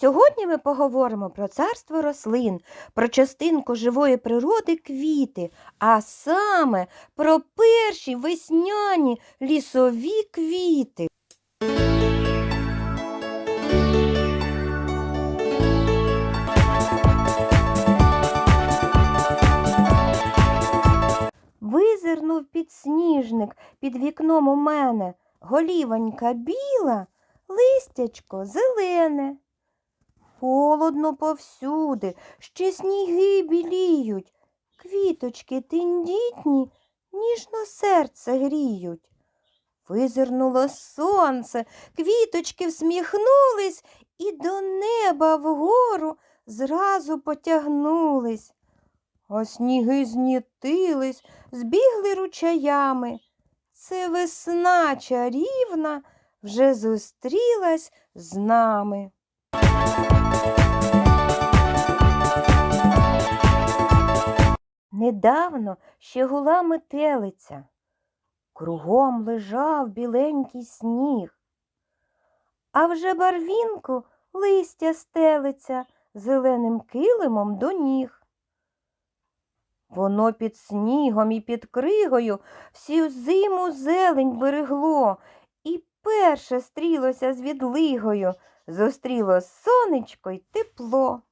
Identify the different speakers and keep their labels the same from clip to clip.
Speaker 1: Сьогодні ми поговоримо про царство рослин, про частинку живої природи квіти, а саме про перші весняні лісові квіти. Визирнув підсніжник під вікном у мене, голівонька біла, листячко зелене. Холодно повсюди, ще сніги біліють, квіточки тендітні, ніжно серце гріють. Визирнуло сонце, квіточки всміхнулись і до неба вгору зразу потягнулись. А сніги знітились, збігли ручаями. Це весна чарівна вже зустрілась з нами. Недавно ще гула метелиця. Кругом лежав біленький сніг. А вже барвінку листя стелиться зеленим килимом до ніг. Воно під снігом і під кригою всю зиму зелень берегло, і перше стрілося з відлигою, зустріло сонечко й тепло.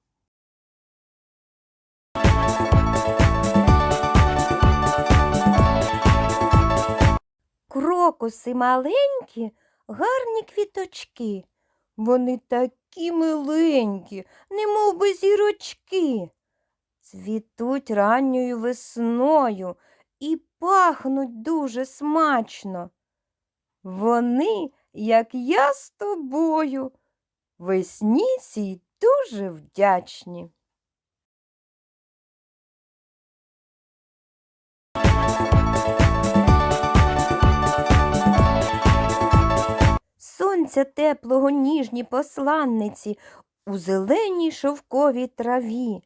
Speaker 1: Крокуси маленькі, гарні квіточки. Вони такі миленькі, немов би зірочки. Цвітуть ранньою весною і пахнуть дуже смачно. Вони, як я з тобою, весні цій дуже вдячні. Сонця теплого ніжні посланниці у зеленій шовковій траві.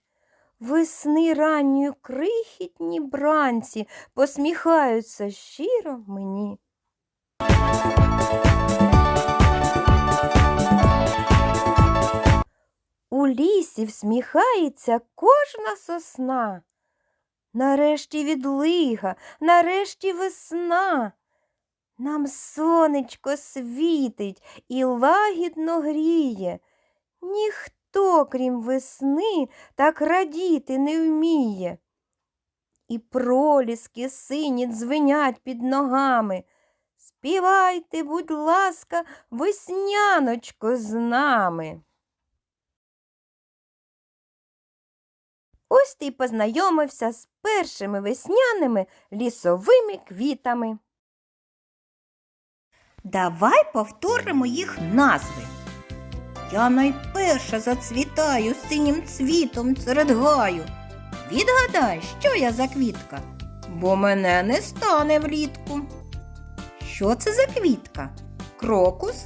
Speaker 1: Весни ранньої крихітні бранці посміхаються щиро мені. У лісі всміхається кожна сосна. Нарешті відлига, нарешті весна. Нам сонечко світить і лагідно гріє. Ніхто, крім весни, так радіти не вміє. І проліски сині дзвенять під ногами. Співайте, будь ласка, весняночко з нами. Ось ти познайомився з першими весняними лісовими квітами. Давай повторимо їх назви. Я найперша зацвітаю синім цвітом серед гаю. Відгадай, що я за квітка, бо мене не стане влітку. Що це за квітка? Крокус,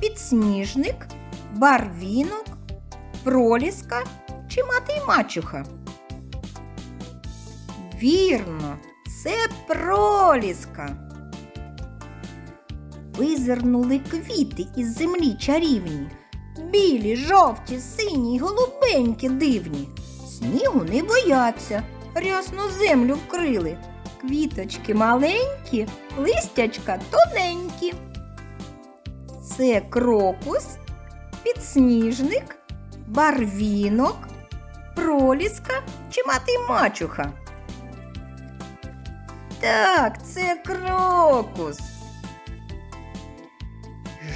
Speaker 1: підсніжник, барвінок, проліска чи мати й мачуха? Вірно, це проліска. Визирнули квіти із землі чарівні, білі, жовті, сині й голубенькі дивні. Снігу не бояться, рясну землю вкрили. Квіточки маленькі, листячка тоненькі. Це крокус, підсніжник, барвінок, проліска чи мати мачуха. Так, це крокус.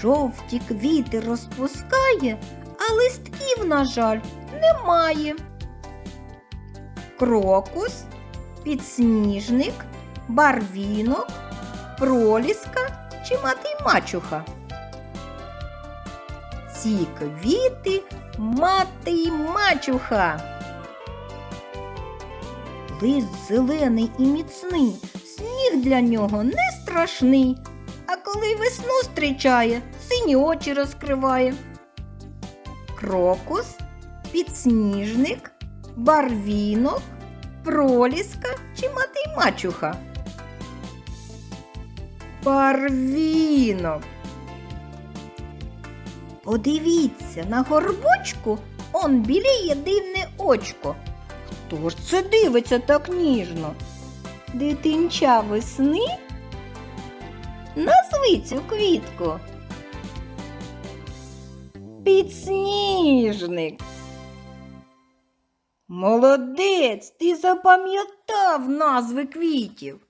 Speaker 1: Жовті квіти розпускає, а листків, на жаль, немає. Крокус, підсніжник, барвінок, проліска чи мати й мачуха. Ці квіти мати й мачуха. Лист зелений і міцний, сніг для нього не страшний. Коли весну зустрічає, сині очі розкриває. Крокус, підсніжник, барвінок, проліска чи мати й мачуха. Барвінок. Подивіться, на горбочку он біліє дивне очко. Хто ж це дивиться так ніжно? Дитинча весни? Назви цю квітку. Підсніжник. Молодець, ти запам'ятав назви квітів.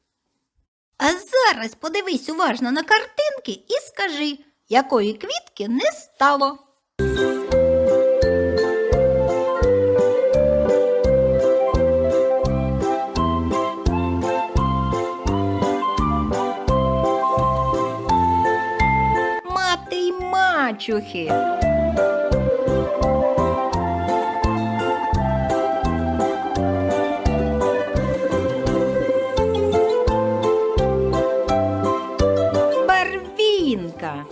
Speaker 1: А зараз подивись уважно на картинки і скажи, якої квітки не стало. кольчухи. Барвінка.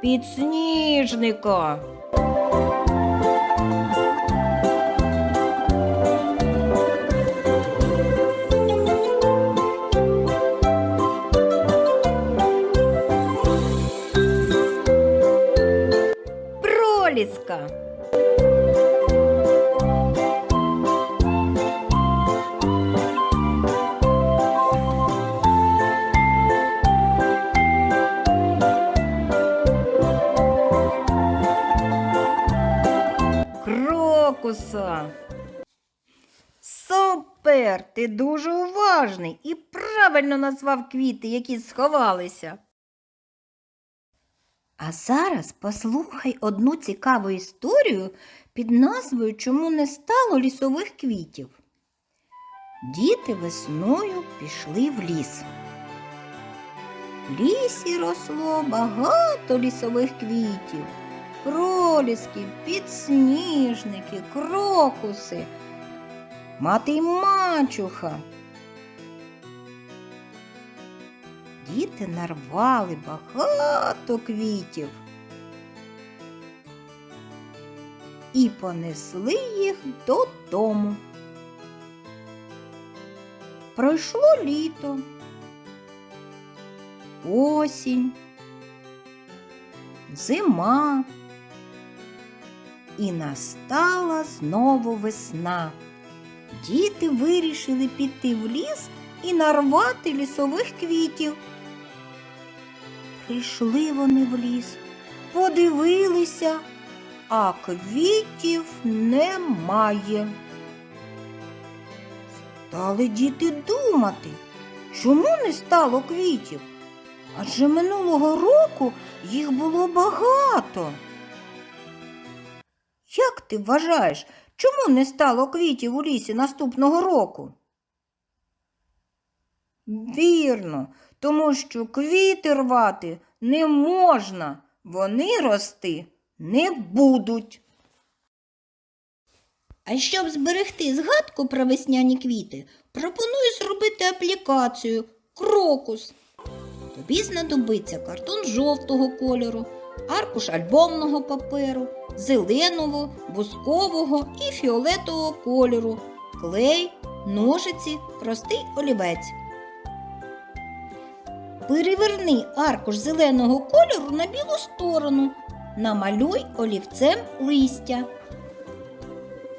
Speaker 1: Під. Підсніжника. Проліска. Супер! Ти дуже уважний і правильно назвав квіти, які сховалися. А зараз послухай одну цікаву історію під назвою Чому не стало лісових квітів. Діти весною пішли в ліс. В лісі росло багато лісових квітів, проліски, підсніжники, крокуси, мати й мачуха. Діти нарвали багато квітів і понесли їх додому. Пройшло літо, осінь, зима, і настала знову весна. Діти вирішили піти в ліс і нарвати лісових квітів. Прийшли вони в ліс, подивилися, а квітів немає. Стали діти думати, чому не стало квітів? Адже минулого року їх було багато. Як ти вважаєш, чому не стало квітів у лісі наступного року? Вірно, тому що квіти рвати не можна, вони рости не будуть. А щоб зберегти згадку про весняні квіти, пропоную зробити аплікацію крокус. Тобі знадобиться картон жовтого кольору, аркуш альбомного паперу, зеленого, бускового і фіолетового кольору, клей, ножиці, простий олівець. Переверни аркуш зеленого кольору на білу сторону. Намалюй олівцем листя.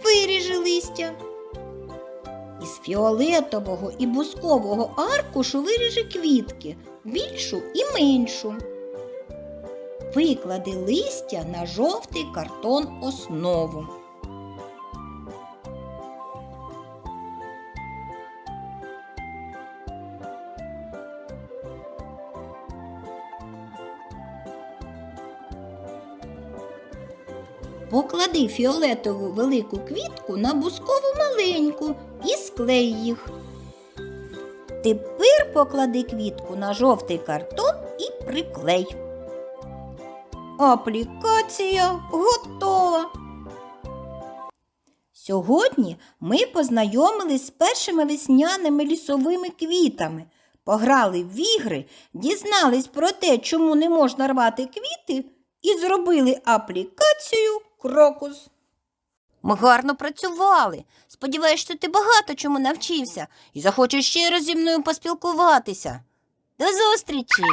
Speaker 1: Виріжи листя. Із фіолетового і бускового аркушу виріжи квітки, більшу і меншу. Виклади листя на жовтий картон основу. Поклади фіолетову велику квітку на бускову маленьку і склей їх. Тепер поклади квітку на жовтий картон і приклей. Аплікація готова. Сьогодні ми познайомились з першими весняними лісовими квітами, пограли в ігри, дізнались про те, чому не можна рвати квіти, і зробили аплікацію Крокус. Ми гарно працювали. Сподіваюсь, що ти багато чому навчився і захочеш ще раз зі мною поспілкуватися. До зустрічі!